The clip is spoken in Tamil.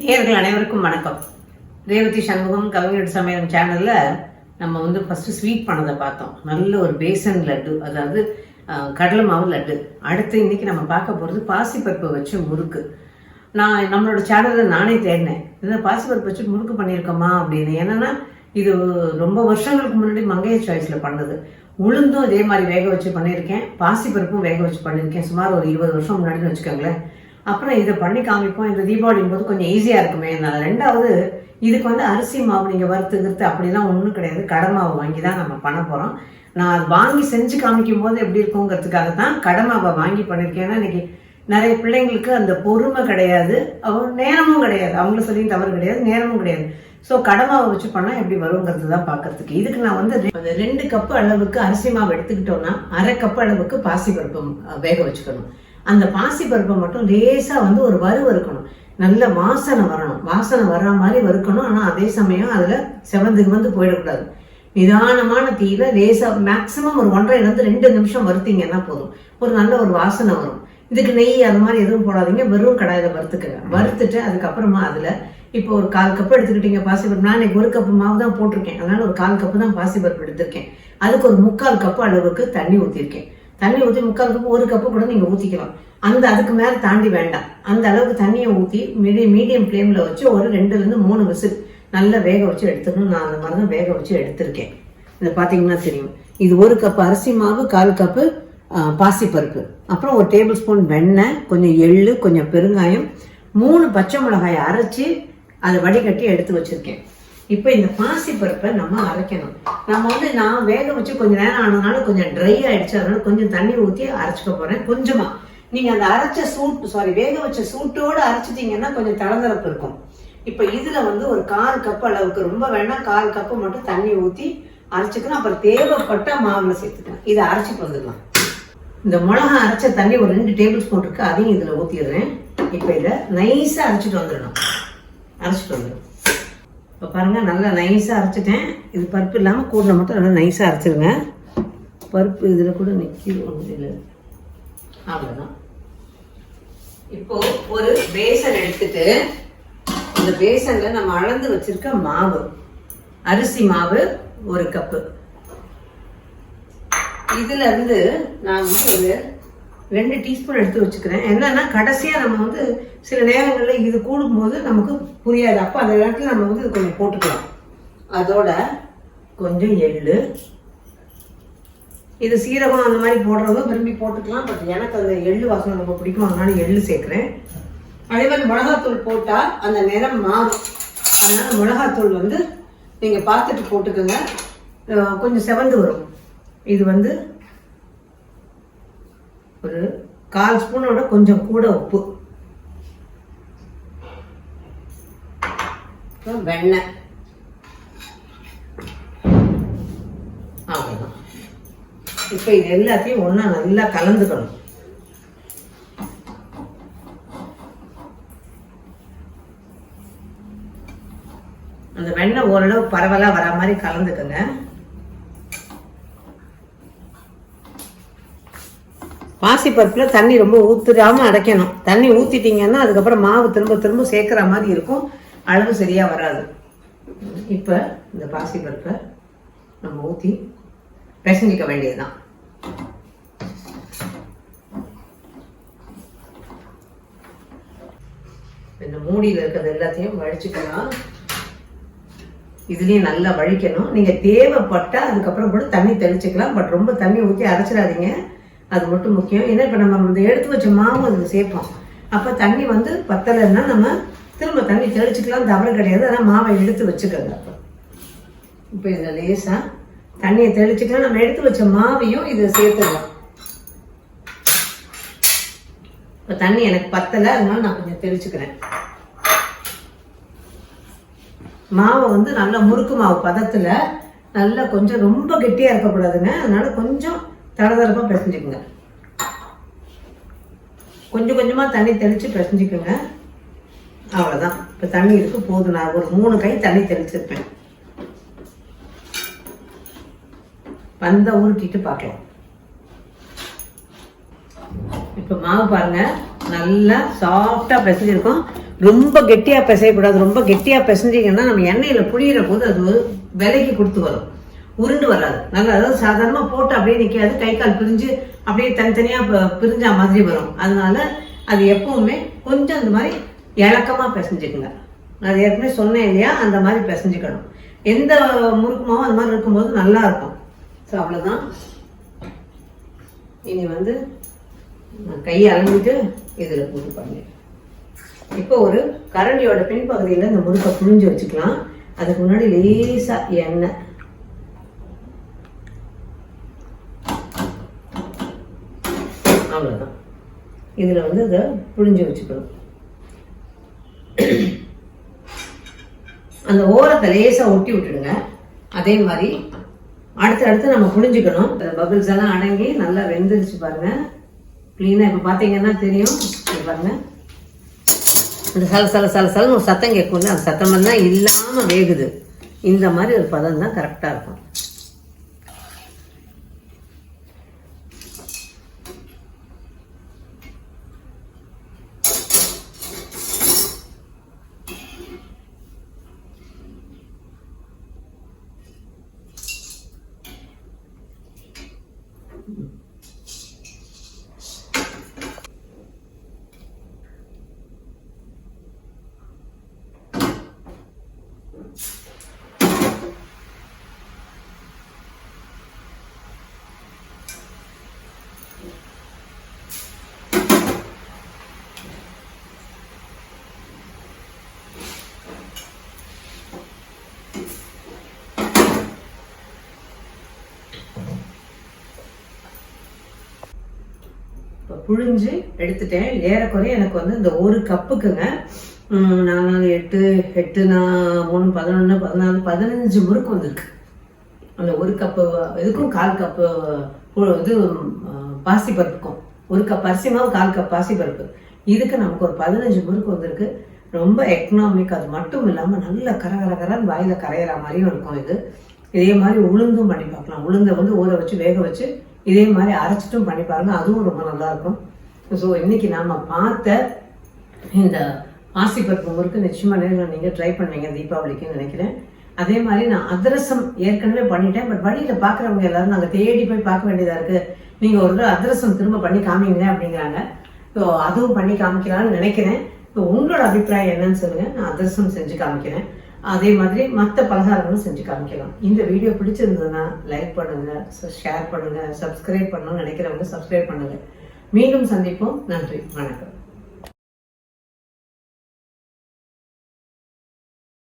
நேயர்கள் அனைவருக்கும் வணக்கம். ரேவதி சண்முகம் கவிஞர் சமையல் சேனல்ல நம்ம வந்து ஃபஸ்ட்டு ஸ்வீட் பண்ணதை பார்த்தோம். நல்ல ஒரு பேசன் லட்டு அதாவது கடலை மாவு லட்டு. அடுத்து இன்னைக்கு நம்ம பார்க்க போகிறது பாசிப்பருப்பை வச்சு முறுக்கு. நான் நம்மளோட சேனலில் நானே தேடினேன். இந்த பாசிப்பருப்பு வச்சு முறுக்கு பண்ணியிருக்கோமா அப்படின்னு. என்னன்னா இது ரொம்ப வருஷங்களுக்கு முன்னாடி மங்கைய சாய்ஸில் பண்ணது. உளுந்தும் இதே மாதிரி வேக வச்சு பண்ணியிருக்கேன். பாசிப்பருப்பும் வேக வச்சு பண்ணியிருக்கேன். சுமார் ஒரு இருபது வருஷம் முன்னாடின்னு வச்சுக்கோங்களேன். அப்புறம் இதை பண்ணி காமிப்போம். இந்த தீபாவளியும் போது கொஞ்சம் ஈஸியாக இருக்குமே நான் ரெண்டாவது இதுக்கு வந்து அரிசி மாவு நீங்கள் வறுத்து அப்படிலாம் ஒன்றும் கிடையாது. கடை மாவு வாங்கி தான் நம்ம பண்ண போகிறோம் நான் அது வாங்கி செஞ்சு காமிக்கும் போது எப்படி இருக்குங்கிறதுக்காக தான் கடை மாவை வாங்கி பண்ணியிருக்கேன் ஏன்னா இன்னைக்கு நிறைய பிள்ளைங்களுக்கு அந்த பொறுமை கிடையாது. அவங்க நேரமும் கிடையாது. அவங்கள சொல்லி தவறு கிடையாது. நேரமும் கிடையாது. ஸோ கடை மாவை வச்சு பண்ணால் எப்படி வருங்கிறது தான் பார்க்கறதுக்கு. இதுக்கு நான் வந்து ரெண்டு கப்பு அளவுக்கு அரிசி மாவு எடுத்துக்கிட்டோம்னா அரை கப்பு அளவுக்கு பாசிப்பருப்பு வேக வச்சுக்கணும். அந்த பாசிப்பருப்பை மட்டும் லேசாக வந்து ஒரு வறு வறுக்கணும். நல்ல வாசனை வரணும். வாசனை வர்ற மாதிரி வறுக்கணும். ஆனால் அதே சமயம் அதில் செவந்துக்கு வந்து போயிடக்கூடாது. நிதானமான தீயில லேசாக மேக்ஸிமம் ஒரு ஒன்றரை ரெண்டு நிமிஷம் வறுத்தீங்கன்னா போதும். ஒரு நல்ல ஒரு வாசனை வரும். இதுக்கு நெய் அது மாதிரி எதுவும் போடாதீங்க. வெறும் கடாயில் வறுத்துக்கங்க. வறுத்துட்டு அதுக்கப்புறமா அதில் இப்போ ஒரு கால் கப் எடுத்துக்கிட்டீங்க பாசிப்பருப்பு நான் இன்னைக்கு ஒரு கப்பு மாவு தான் போட்டிருக்கேன். அதனால ஒரு கால் கப்பு தான் பாசிப்பருப்பு எடுத்திருக்கேன். அதுக்கு ஒரு முக்கால் கப்பு அளவுக்கு தண்ணி ஊற்றிருக்கேன் தண்ணி ஊற்றி முக்கால் கப்பு ஒரு கப்பு கூட நீங்கள் ஊற்றிக்கலாம் அந்த அதுக்கு மேலே தாண்டி வேண்டாம். அந்த அளவுக்கு தண்ணியை ஊற்றி மீடியம் மீடியம் ஃப்ளேமில் வச்சு ஒரு ரெண்டுலேருந்து மூணு விசில் நல்லா வேக வச்சு எடுத்துக்கணும். நான் அந்த மாதிரி தான் வேக வச்சு எடுத்திருக்கேன். இதை பார்த்தீங்கன்னா தெரியும். இது ஒரு கப் அரிசி மாவு கால் கப்பு பாசிப்பருப்பு. அப்புறம் ஒரு டேபிள் ஸ்பூன் வெண்ணெய் கொஞ்சம் எள்ளு கொஞ்சம் பெருங்காயம் மூணு பச்சை மிளகாயை அரைச்சி அதை வடிகட்டி எடுத்து வச்சுருக்கேன். இப்போ இந்த பாசி பருப்பை நம்ம அரைக்கணும். நம்ம வந்து நான் வேக வச்சு கொஞ்சம் நேரம் ஆனதுனால கொஞ்சம் ட்ரை ஆயிடுச்சு. அதனால கொஞ்சம் தண்ணி ஊற்றி அரைச்சிக்க போறேன். கொஞ்சமா. நீங்க அந்த அரைச்ச சூட் சாரி வேக வச்ச சூட்டோட அரைச்சிட்டீங்கன்னா கொஞ்சம் தளந்தரப்பு இருக்கும். இப்போ இதுல வந்து ஒரு கால் கப் அளவுக்கு ரொம்ப வேணா கால் கப்பு மட்டும் தண்ணி ஊற்றி அரைச்சிக்கணும். அப்புறம் தேவைப்பட்ட மாவில் சேர்த்துக்கலாம். இதை அரைச்சிட்டு வந்துடலாம் இந்த மிளகா அரைச்ச தண்ணி ஒரு ரெண்டு டேபிள் ஸ்பூன் இருக்குது அதையும் இதுல ஊற்றிடுறேன் இப்போ இதை நைஸாக அரைச்சிட்டு வந்துடணும். அரைச்சிட்டு வந்துடும் இப்போ பாருங்கள் நல்லா நைஸாக அரைச்சிட்டேன். இது பருப்பு இல்லாமல் கூடின மட்டும் நல்லா நைஸாக அரைச்சிருங்க. பருப்பு இதில் கூட நிற்கிது ஒன்றும் இல்லை. அவ்வளோதான் இப்போ ஒரு பேசன் எடுத்துட்டு இந்த பேசன்ல நம்ம அளந்து வச்சிருக்க மாவு அரிசி மாவு ஒரு கப்பு இதுல இருந்து நான் வந்து ஒரு ரெண்டு டீஸ்பூன் எடுத்து வச்சுக்கிறேன். என்னன்னா கடைசியாக நம்ம வந்து சில நேரங்களில் இது கூடும்போது நமக்கு புரியாது. அப்போ அந்த நேரத்தில் நம்ம வந்து இது கொஞ்சம் போட்டுக்கலாம். அதோட கொஞ்சம் எள்ளு. இது சீரகம் அந்த மாதிரி போடுறவங்க விரும்பி போட்டுக்கலாம். பட் எனக்கு அந்த எள்ளு வாசனை ரொம்ப பிடிக்கும். அதனால எள்ளு சேர்க்குறேன். அதே மாதிரி மிளகாத்தூள் போட்டால் அந்த நிறம் மாறும். அதனால் மிளகாத்தூள் வந்து நீங்கள் பார்த்துட்டு போட்டுக்கோங்க. கொஞ்சம் செவந்து வரும். இது வந்து ஒரு கால் ஸ்பூனோட கொஞ்சம் கூட உப்பு. வெண்ணெய். அவ்வளோதான் இப்போ இது எல்லாத்தையும் ஒன்றா நல்லா கலந்துக்கணும். அந்த வெண்ணெய் ஓரளவு பரவலாக வர மாதிரி கலந்துக்கங்க. பாசிப்பருப்புல தண்ணி ரொம்ப ஊத்துறாம அடைக்கணும். தண்ணி ஊத்திட்டீங்கன்னா அதுக்கப்புறம் மாவு திரும்ப திரும்ப சேர்க்கிற மாதிரி இருக்கும். அளவு சரியா வராது. இப்போ இந்த பாசிப்பருப்பை நம்ம ஊற்றி பிசைஞ்சிக்க வேண்டியதுதான். இந்த மூடியில் இருக்கிறது எல்லாத்தையும் வடிச்சுக்கலாம். இதுலயும் நல்லா வழிக்கணும். நீங்க தேவைப்பட்டா அதுக்கப்புறம் கூட தண்ணி தெளிச்சுக்கலாம். பட் ரொம்ப தண்ணி ஊற்றி அரைச்சிடாதீங்க. அது மட்டும் முக்கியம். ஏன்னா இப்போ நம்ம இந்த எடுத்து வச்ச மாவு அதில் சேர்ப்போம். அப்போ தண்ணி வந்து பத்தலைன்னா நம்ம திரும்ப தண்ணி தெளிச்சுக்கலாம் தவறு கிடையாது. ஆனால் மாவை எடுத்து வச்சுக்கோங்க. அப்போ இப்போ இதில் லேசாக தண்ணியை தெளிச்சுக்கலாம். நம்ம எடுத்து வச்ச மாவையும் இதை சேர்த்துக்கலாம் இப்போ தண்ணி எனக்கு பத்தலை அதனால நான் கொஞ்சம் தெளிச்சுக்கிறேன். மாவை வந்து நல்லா முறுக்கு மாவு பதத்தில் நல்லா கொஞ்சம் ரொம்ப கெட்டியாக இருக்கக்கூடாதுங்க. அதனால கொஞ்சம் தளதளப்பாக பிசைஞ்சுக்குங்க. கொஞ்சம் கொஞ்சமா தண்ணி தெளிச்சு பிசைஞ்சுக்குங்க. அவ்வளவுதான். இப்ப தண்ணி இருக்கு போதும். நான் ஒரு மூணு கை தண்ணி தெளிச்சிருப்பேன். பந்த உருட்டிட்டு பார்க்கலாம். இப்போ மாவு பாருங்க. நல்லா சாஃப்டாக பிசைஞ்சிருக்கும். ரொம்ப கெட்டியா பிசையக்கூடாது. ரொம்ப கெட்டியா பிசைஞ்சிங்கன்னா நம்ம எண்ணெயில் புளியிற போது அது விலைக்கு கொடுத்து வரும். உருண்டு வராது. நல்லா அதாவது சாதாரணமாக போட்டு அப்படியே நிற்காது கை கால் பிரிஞ்சு அப்படியே தனித்தனியாக ப- பிரிஞ்சா மாதிரி வரும். அதனால அது எப்பவுமே கொஞ்சம் அந்த மாதிரி இலக்கமா பிசைஞ்சுக்குங்க. நான் ஏற்கனவே சொன்னேன் இல்லையா? அந்த மாதிரி பிசைஞ்சுக்கணும். எந்த முறுக்குமாவும் அந்த மாதிரி இருக்கும்போது நல்லா இருக்கும். ஸோ அவ்வளோதான் இனி வந்து நான் கையை அலம்பிட்டு இதில் போட்டு பண்ணேன் இப்போ ஒரு கரண்டியோட பின்பகுதியில் இந்த முறுக்கை புழிஞ்சு வச்சுக்கலாம். அதுக்கு முன்னாடி லேசாக எண்ணெய் அவ்வளோதான் இதில் வந்து இதை புழிஞ்சு வச்சுக்கணும். அந்த ஓரத்தை லேசாக ஒட்டி விட்டுடுங்க. அதே மாதிரி அடுத்து அடுத்து நம்ம புழிஞ்சுக்கணும். இந்த பபிள்ஸ் எல்லாம் அடங்கி நல்லா வெந்துருச்சு பாருங்க. க்ளீனாக இப்போ பார்த்தீங்கன்னா தெரியும். பாருங்க. இந்த சல சல சல சலன்னு ஒரு சத்தம் கேட்கும்ல. அந்த சத்தம் தான் இல்லாமல் வேகுது. இந்த மாதிரி ஒரு பதம் தான் கரெக்டாக இருக்கும். புழிஞ்சு எடுத்துட்டேன். ஏறக்குறைய எனக்கு வந்து இந்த ஒரு கப்புக்குங்க. ம், நாலு எட்டு எட்டு நான் மூணு பதினொன்று பதினாலு பதினஞ்சு முறுக்கு வந்திருக்கு. அந்த ஒரு கப்பு இதுக்கும் கால் கப்பு இது பாசிப்பருப்புக்கும். ஒரு கப் அரிசி மாவு கால் கப் பாசிப்பருப்பு. இதுக்கு நமக்கு ஒரு பதினஞ்சு முறுக்கு வந்திருக்கு. ரொம்ப எக்கனாமிக் அது மட்டும் இல்லாமல் நல்ல கர கர கரன்னு வாயில கரையிற மாதிரியும் இருக்கும் இது. இதே மாதிரி உளுந்தும் பண்ணி பார்க்கலாம். உளுந்தை வந்து ஊற வச்சு வேக வச்சு இதே மாதிரி அரைச்சிட்டும் பண்ணி பாருங்க. அதுவும் ரொம்ப நல்லா இருக்கும் ஸோ இன்னைக்கு நாம பார்த்த இந்த பாசிப்பருப்பு முறுக்கு நிச்சயமா நேரில் நீங்க ட்ரை பண்ணுவீங்க தீபாவளிக்குன்னு நினைக்கிறேன். அதே மாதிரி நான் அதிரசம் ஏற்கனவே பண்ணிட்டேன். பட் வழியில பாக்குறவங்க எல்லாரும் நாங்க தேடி போய் பார்க்க வேண்டியதா இருக்கு. நீங்க ஒரு அதிரசம் திரும்ப பண்ணி காமிங்க அப்படிங்கிறாங்க. ஸோ அதுவும் பண்ணி காமிக்கலாம்னு நினைக்கிறேன். ஸோ உங்களோட அபிப்பிராயம் என்னன்னு சொல்லுங்க. நான் அதிரசம் செஞ்சு காமிக்கிறேன். அதே மாதிரி மற்ற பலகாரங்களும் செஞ்சு காமிக்கலாம். இந்த வீடியோ பிடிச்சிருந்ததுன்னா லைக் பண்ணுங்க ஷேர் பண்ணுங்க சப்ஸ்கிரைப் பண்ணணும்னு நினைக்கிறவங்க சப்ஸ்கிரைப் பண்ணுங்க. மீண்டும் சந்திப்போம். நன்றி வணக்கம்.